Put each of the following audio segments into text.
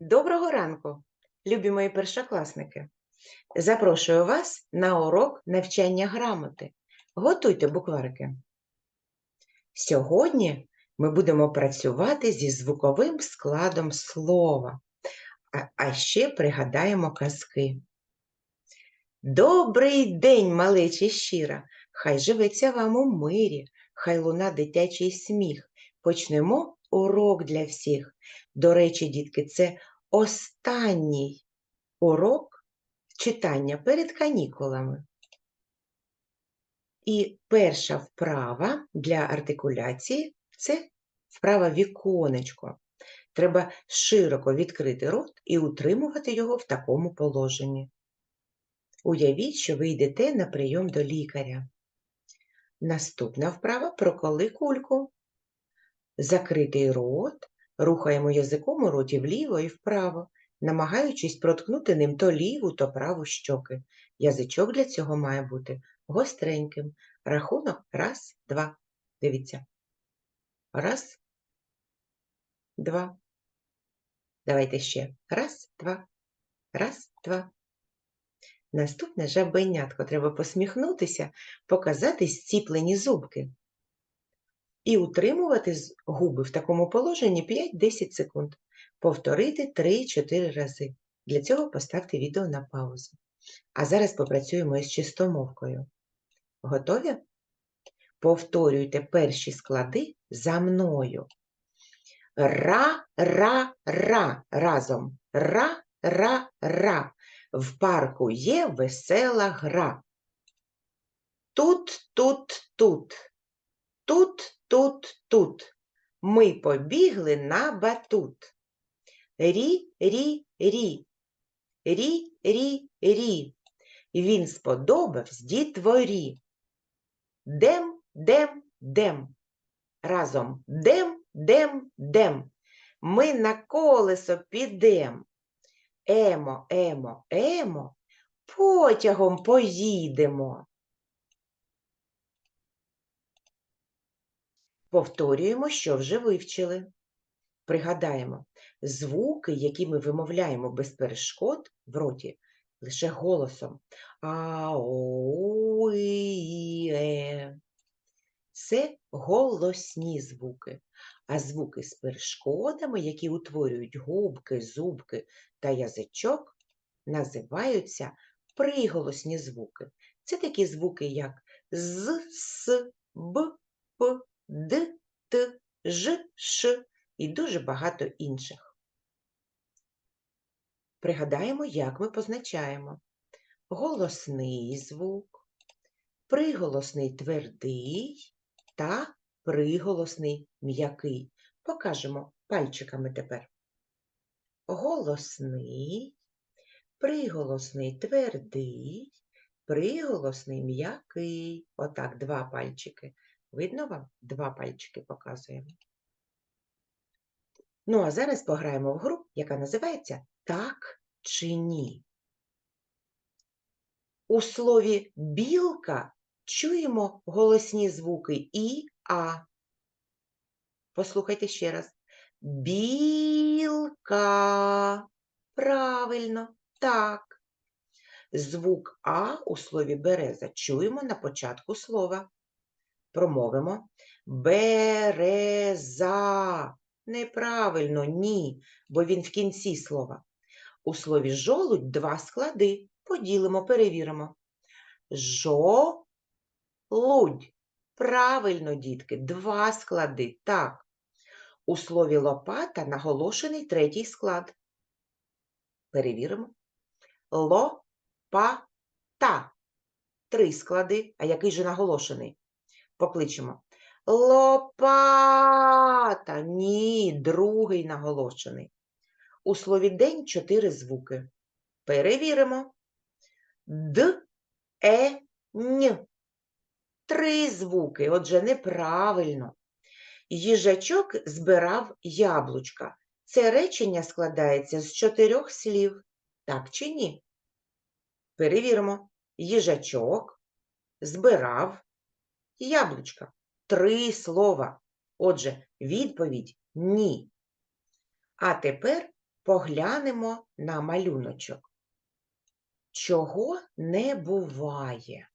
Доброго ранку, любі мої першокласники! Запрошую вас на урок навчання грамоти. Готуйте букварики. Сьогодні ми будемо працювати зі звуковим складом слова, а, ще пригадаємо казки. Добрий день, малечі щира! Хай живеться вам у мирі, хай луна дитячий сміх. Почнемо урок для всіх. До речі, дітки, це останній урок читання перед канікулами. І перша вправа для артикуляції це вправа віконечко. Треба широко відкрити рот і утримувати його в такому положенні. Уявіть, що ви йдете на прийом до лікаря. Наступна вправа проколи кульку. Закритий рот, рухаємо язиком у роті вліво і вправо, намагаючись проткнути ним то ліву, то праву щоки. Язичок для цього має бути гостреньким. Рахунок раз, два. Дивіться. Раз, два. Давайте ще. Раз, два. Раз, два. Наступне жабенятко. Треба посміхнутися, показати зціплені зубки. І утримувати губи в такому положенні 5-10 секунд. Повторити 3-4 рази. Для цього поставте відео на паузу. А зараз попрацюємо із чистомовкою. Готові? Повторюйте перші склади за мною. Ра, ра, ра разом. Ра, ра, ра. В парку є весела гра. Тут, тут, тут. Тут, тут, тут. Ми побігли на батут. Рі, рі, рі. Рі, рі, рі. Він сподобавсь дітворі. Дем, дем, дем. Разом дем, дем, дем. Ми на колесо підем. Емо, емо, емо, потягом поїдемо. Повторюємо, що вже вивчили. Пригадаємо, звуки, які ми вимовляємо без перешкод в роті, лише голосом. А, о, і, е. Це голосні звуки. А звуки з перешкодами, які утворюють губки, зубки та язичок, називаються приголосні звуки. Це такі звуки, як з, с, б, п, д, т, ж, ш і дуже багато інших. Пригадаємо, як ми позначаємо голосний звук, приголосний твердий та приголосний м'який. Покажемо пальчиками тепер. Голосний, приголосний твердий, приголосний м'який. Отак, два пальчики. Видно вам? Два пальчики показуємо. Ну, а зараз пограємо в гру, яка називається Так чи ні. У слові білка чуємо голосні звуки І, А. Послухайте ще раз. Білка. Правильно, так. Звук А у слові береза чуємо на початку слова. Промовимо. Береза. Неправильно, ні, бо він в кінці слова. У слові жолудь два склади. Поділимо, перевіримо. Жолудь. Правильно, дітки, два склади. Так. У слові лопата наголошений третій склад. Перевіримо. Лопата. Три склади. А який же наголошений? Покличемо. Лопата. Ні, другий наголошений. У слові день чотири звуки. Перевіримо. Д, е, н. Три звуки, отже, неправильно. Їжачок збирав яблучка. Це речення складається з чотирьох слів. Так чи ні? Перевіримо. Їжачок збирав яблучка. Три слова. Отже, відповідь ні. А тепер Поглянемо на малюночок. Чого не буває?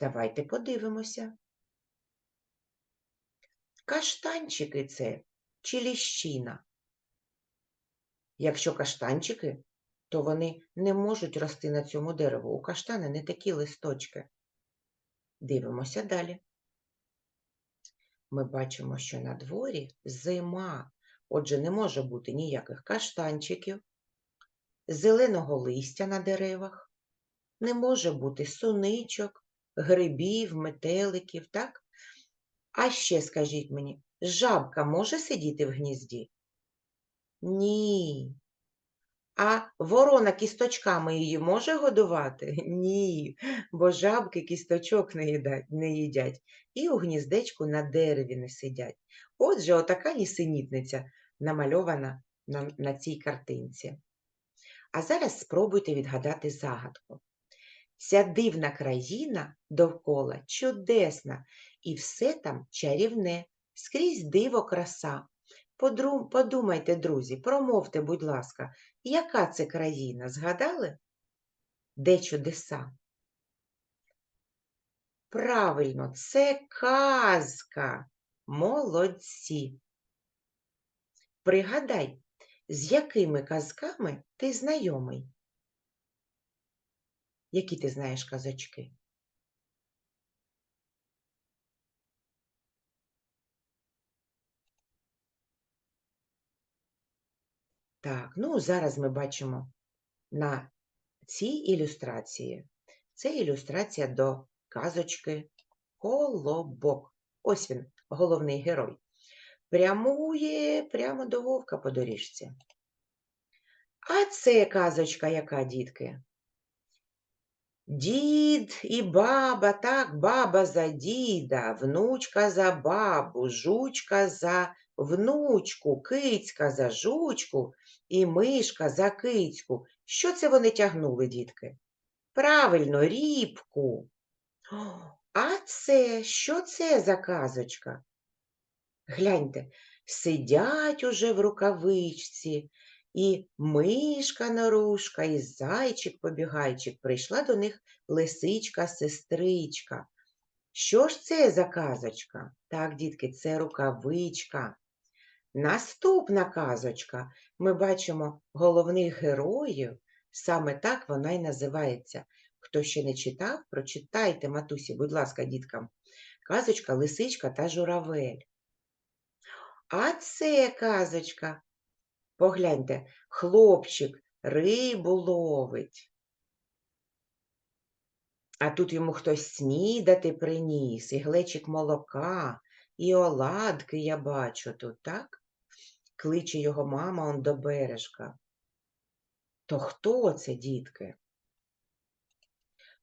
Давайте подивимося. Каштанчики це чи ліщина? Якщо каштанчики, то вони не можуть рости на цьому дереву. У каштана не такі листочки. Дивимося далі. Ми бачимо, що на дворі зима, отже, не може бути ніяких каштанчиків, зеленого листя на деревах, не може бути суничок, грибів, метеликів, так? А ще скажіть мені, жабка може сидіти в гнізді? Ні. А ворона кісточками її може годувати? Ні, бо жабки кісточок не їдять, не їдять і у гніздечку на дереві не сидять. Отже, отака нісенітниця намальована на, на цій картинці. А зараз спробуйте відгадати загадку. Ця дивна країна довкола чудесна, і все там чарівне, скрізь диво краса. Подумайте, друзі, промовте, будь ласка, яка це країна? Згадали? Де чудеса? Правильно, це казка. Молодці. Пригадай, з якими казками ти знайомий? Які ти знаєш казочки? Так, ну зараз ми бачимо на цій ілюстрації. Це ілюстрація до казочки Колобок. Ось він, головний герой. Прямує прямо до вовка по доріжці. А це казочка яка, дітки? Дід і баба, так, баба за діда, внучка за бабу, жучка за внучку, кицька за жучку і мишка за кицьку. Що це вони тягнули, дітки? Правильно, рібку. А це, що це за казочка? Гляньте, сидять уже в рукавичці, і мишка нарушка, і зайчик-побігайчик. Прийшла до них лисичка-сестричка. Що ж це за казочка? Так, дітки, це рукавичка. Наступна казочка. Ми бачимо головних героїв. Саме так вона й називається. Хто ще не читав, прочитайте, матусі, будь ласка, діткам. Казочка, лисичка та журавель. А це казочка. Погляньте, хлопчик рибу ловить. А тут йому хтось снідати приніс, і глечик молока, і оладки я бачу тут, так? Кличе його мама он до бережка. То хто це, дітки?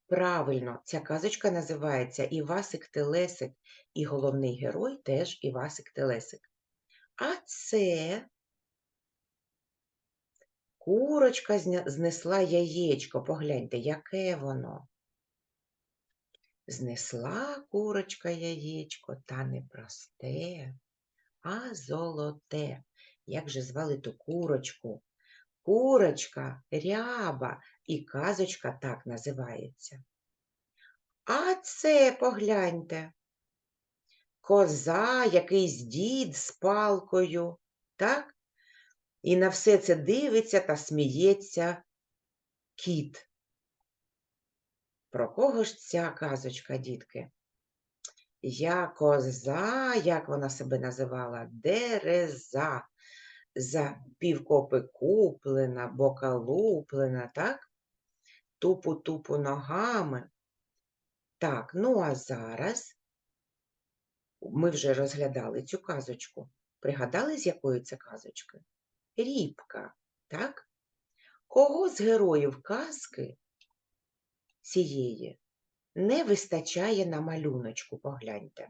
Правильно, ця казочка називається Івасик Телесик, і головний герой теж Івасик Телесик. А це курочка знесла яєчко. Погляньте, яке воно. Знесла курочка яєчко, та не просте, а золоте. Як же звали ту курочку? Курочка, ряба, і казочка так називається. А це погляньте. Коза, якийсь дід з палкою, так? І на все це дивиться та сміється кіт. Про кого ж ця казочка, дітки? Я коза, як вона себе називала? Дереза. За півкопи куплена, бока луплена, так? Тупу-тупу ногами. Так, ну а зараз ми вже розглядали цю казочку. Пригадали, з якої це казочки? Рібка, так? Кого з героїв казки цієї не вистачає на малюночку, погляньте.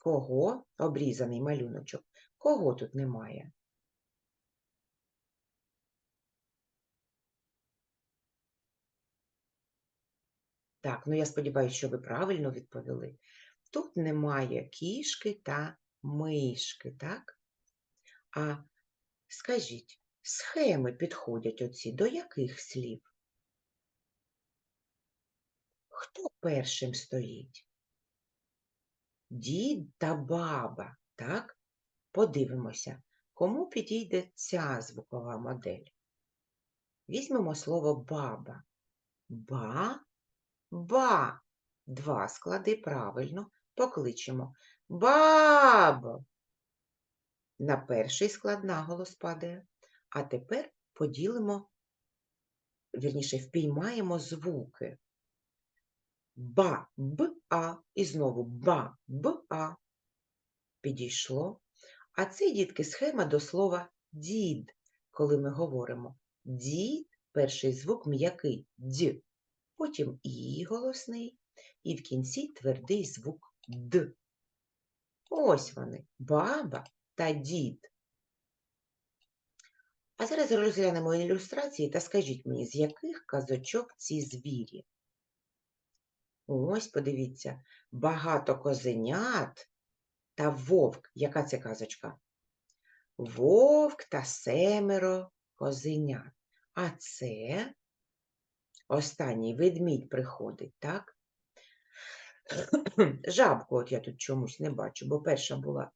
Кого обрізаний малюночок? Кого тут немає? Так, ну я сподіваюся, що ви правильно відповіли. Тут немає кішки та мишки, так? А скажіть, схеми підходять оці до яких слів? Хто першим стоїть? Дід та баба, так? Подивимося, кому підійде ця звукова модель. Візьмемо слово баба. Ба, ба. Два склади правильно. Покличемо. Бабо. На перший склад наголос падає. А тепер поділимо, вірніше, впіймаємо звуки. Ба, б, а. І знову ба, б, а. Підійшло. А це, дітки, схема до слова дід, коли ми говоримо дід, перший звук м'який дь, потім і голосний, і в кінці твердий звук д. Ось вони, баба та дід. А зараз розглянемо ілюстрації та скажіть мені, з яких казочок ці звірі? Ось, подивіться, багато козенят та вовк. Яка це казочка? Вовк та семеро козенят. А це останній ведмідь приходить, так? Жабку от я тут чомусь не бачу, бо перша була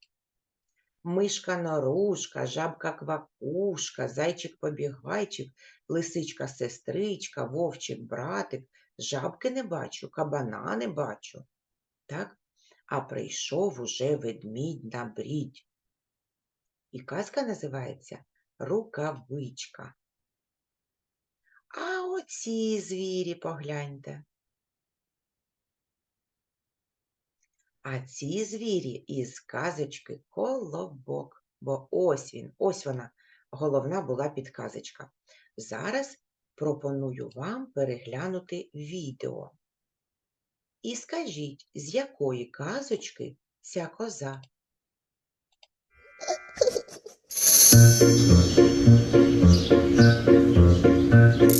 мишка норушка, жабка квакушка, зайчик побігайчик, лисичка сестричка, вовчик братик. Жабки не бачу, кабана не бачу. Так? А прийшов уже ведмідь на брідь. І казка називається Рукавичка. А оці звірі погляньте. А ці звірі із казочки Колобок. Бо ось він, ось вона, головна була підказочка. Зараз пропоную вам переглянути відео. І скажіть, з якої казочки ця коза?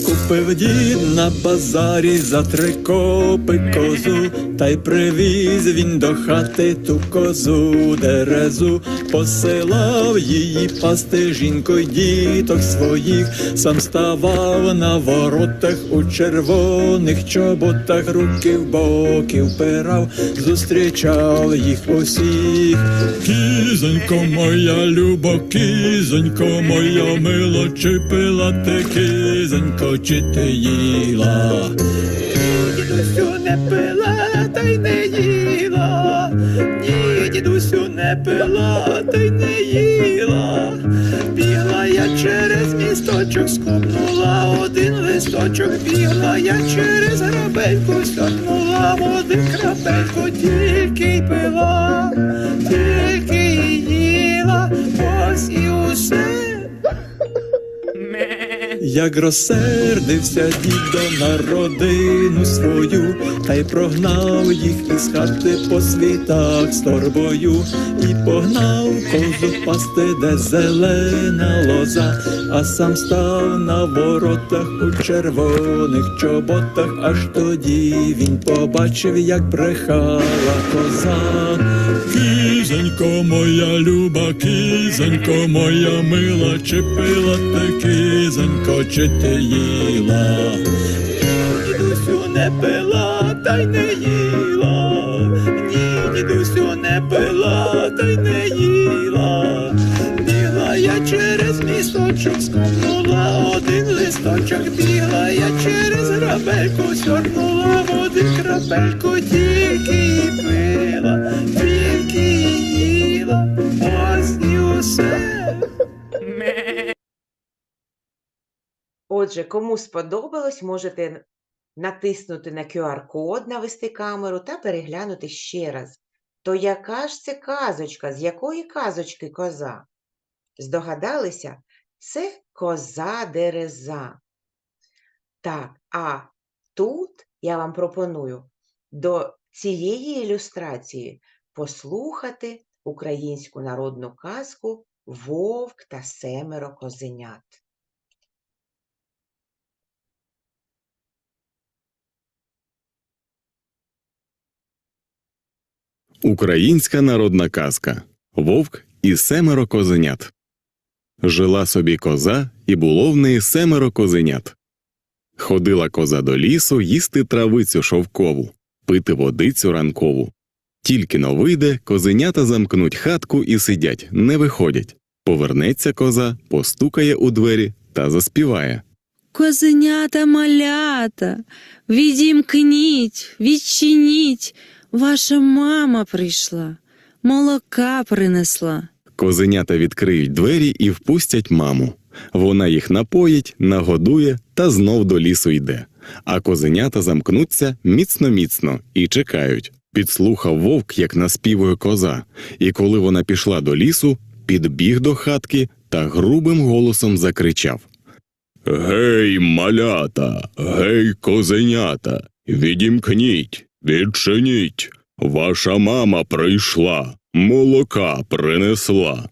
Купив дід на базарі за три копи козу, та й привіз він до хати ту козу дерезу, посилав її пасти жінко й діток своїх, сам ставав на воротах у червоних чоботах, руки в боки впирав, зустрічав їх усіх. Кізонько моя любо, кізонько моя мила, чи пила ти кізонько, чи ти їла? Дідусю не пила, та й не їла. Ні, дідусю не пила, та й не їла. Бігла я через місточок, скопнула один листочок, бігла я через грабельку, сьорнула води крапельку, тільки й пила, тільки й їла, ось і Як розсердився дідо на родину свою, та й прогнав їх із хати по світах з торбою, і погнав козу пасти, де зелена лоза, а сам став на воротах у червоних чоботах, аж тоді він побачив, як брехала коза. Кізонько моя люба, кізонько моя мила, чи пила ти кізонько, чи ти їла? Дідусю не пила, та й не їла. Ні, дідусю не пила, та й не їла. Бігла я через місточок, скопнула один листочок, бігла я через грабельку, сьорнула води крапельку, тільки й пила, тільки й їла, ось і усе. Отже, кому сподобалось, можете натиснути на QR-код, навести камеру та переглянути ще раз. То яка ж це казочка? З якої казочки коза? Здогадалися? Це коза дереза. Так, а тут я вам пропоную до цієї ілюстрації послухати українську народну казку Вовк та семеро козенят. Українська народна казка Вовк і семеро козенят. Жила собі коза, і було в неї семеро козенят. Ходила коза до лісу їсти травицю шовкову, пити водицю ранкову. Тільки но вийде, козенята замкнуть хатку і сидять, не виходять. Повернеться коза, постукає у двері та заспіває. Козенята малята, відімкніть, відчиніть, ваша мама прийшла, молока принесла. Козенята відкриють двері і впустять маму. Вона їх напоїть, нагодує та знов до лісу йде. А козенята замкнуться міцно-міцно і чекають. Підслухав вовк, як наспівує коза, і коли вона пішла до лісу, підбіг до хатки та грубим голосом закричав: Гей, малята, гей, козенята, відімкніть, відчиніть. Ваша мама прийшла, молока принесла.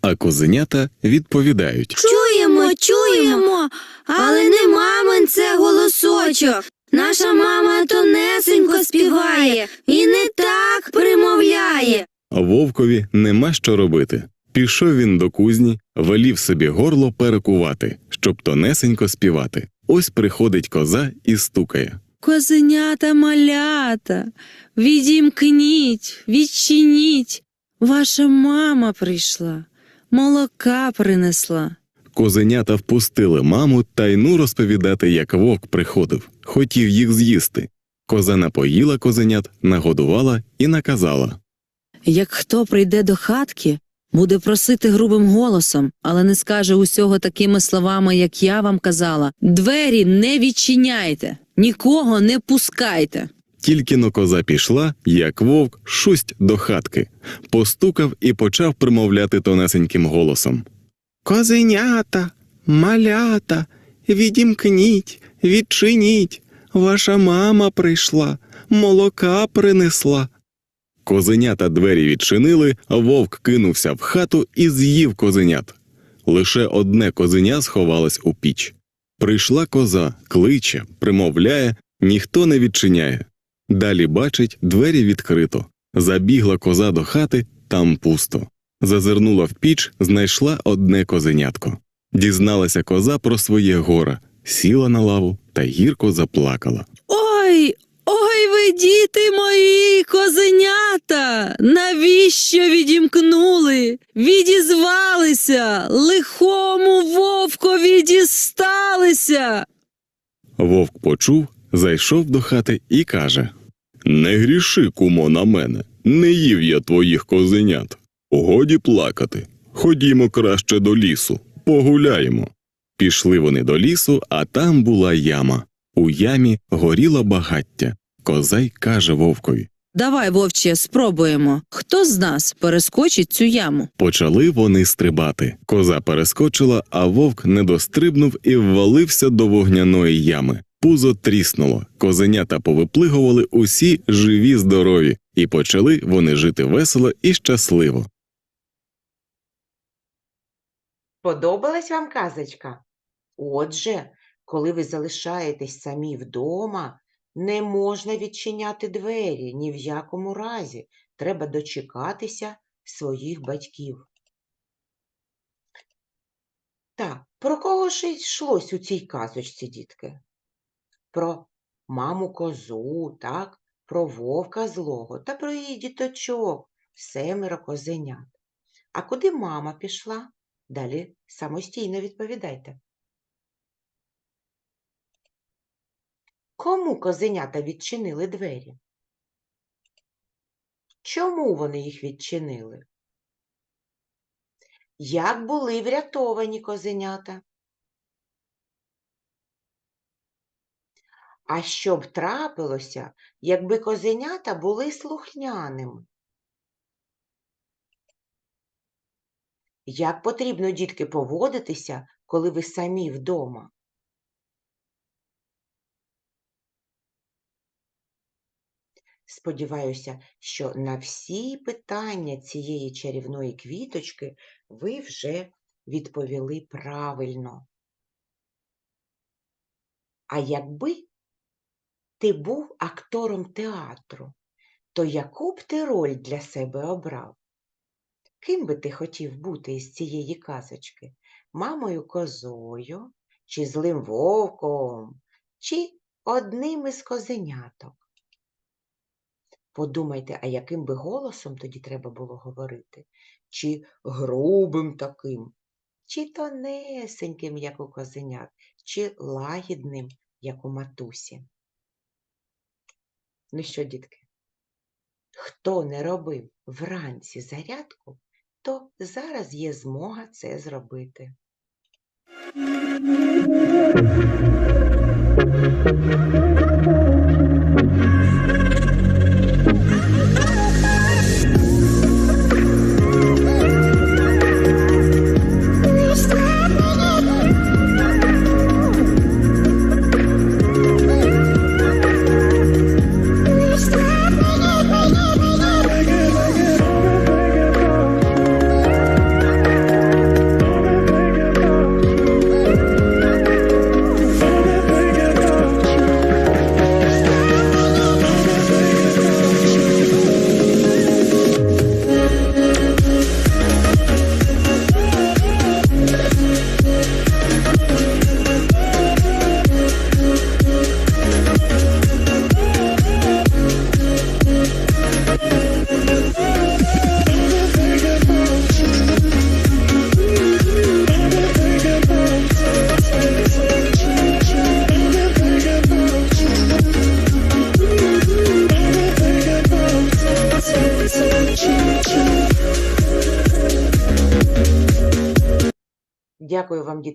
А козенята відповідають. Чуємо, чуємо, але не мамин це голосочок. Наша мама тонесенько співає і не так примовляє. Вовкові нема що робити. Пішов він до кузні, велів собі горло перекувати, щоб тонесенько співати. Ось приходить коза і стукає. Козенята малята, відімкніть, відчиніть. Ваша мама прийшла, молока принесла. Козенята впустили маму та й ну розповідати, як вовк приходив, хотів їх з'їсти. Коза напоїла козенят, нагодувала і наказала. Як хто прийде до хатки, буде просити грубим голосом, але не скаже усього такими словами, як я вам казала. Двері не відчиняйте, нікого не пускайте. Тільки но коза пішла, як вовк, шусть до хатки, постукав і почав примовляти тонесеньким голосом. Козенята, малята, відімкніть, відчиніть. Ваша мама прийшла, молока принесла. Козенята двері відчинили, вовк кинувся в хату і з'їв козенят. Лише одне козеня сховалось у піч. Прийшла коза, кличе, примовляє, ніхто не відчиняє. Далі бачить, двері відкрито. Забігла коза до хати, там пусто. Зазирнула в піч, знайшла одне козенятко. Дізналася коза про своє горе, сіла на лаву та гірко заплакала. Ой, ой, ви, діти мої, козенята, навіщо відімкнули? Відізвалися, лихому вовкові дісталися. Вовк почув, зайшов до хати і каже: Не гріши, кумо, на мене, не їв я твоїх козенят. Годі плакати. Ходімо краще до лісу, погуляємо. Пішли вони до лісу, а там була яма. У ямі горіло багаття. Козай каже вовкові. Давай, вовче, спробуємо. Хто з нас перескочить цю яму? Почали вони стрибати. Коза перескочила, а вовк не дострибнув і ввалився до вогняної ями. Пузо тріснуло, козенята повиплигували усі живі, здорові, і почали вони жити весело і щасливо. Подобалась вам казочка? Отже, коли ви залишаєтесь самі вдома, не можна відчиняти двері ні в якому разі. Треба дочекатися своїх батьків. Так, про кого ж йшлось у цій казочці, дітки? Про маму козу, так? Про вовка злого та про її діточок, семеро козенят. А куди мама пішла? Далі самостійно відповідайте. Кому козенята відчинили двері? Чому вони їх відчинили? Як були врятовані козенята? А що б трапилося, якби козенята були слухняними? Як потрібно, дітки, поводитися, коли ви самі вдома? Сподіваюся, що на всі питання цієї чарівної квіточки ви вже відповіли правильно. А якби ти був актором театру, то яку б ти роль для себе обрав? Ким би ти хотів бути із цієї казочки? Мамою козою, чи злим вовком, чи одним із козеняток? Подумайте, а яким би голосом тоді треба було говорити? Чи грубим таким, чи тонесеньким, як у козенят, чи лагідним, як у матусі? Ну що, дітки, хто не робив вранці зарядку, то зараз є змога це зробити. Дякую вам,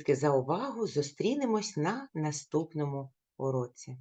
дітки, за увагу. Зустрінемось на наступному уроці.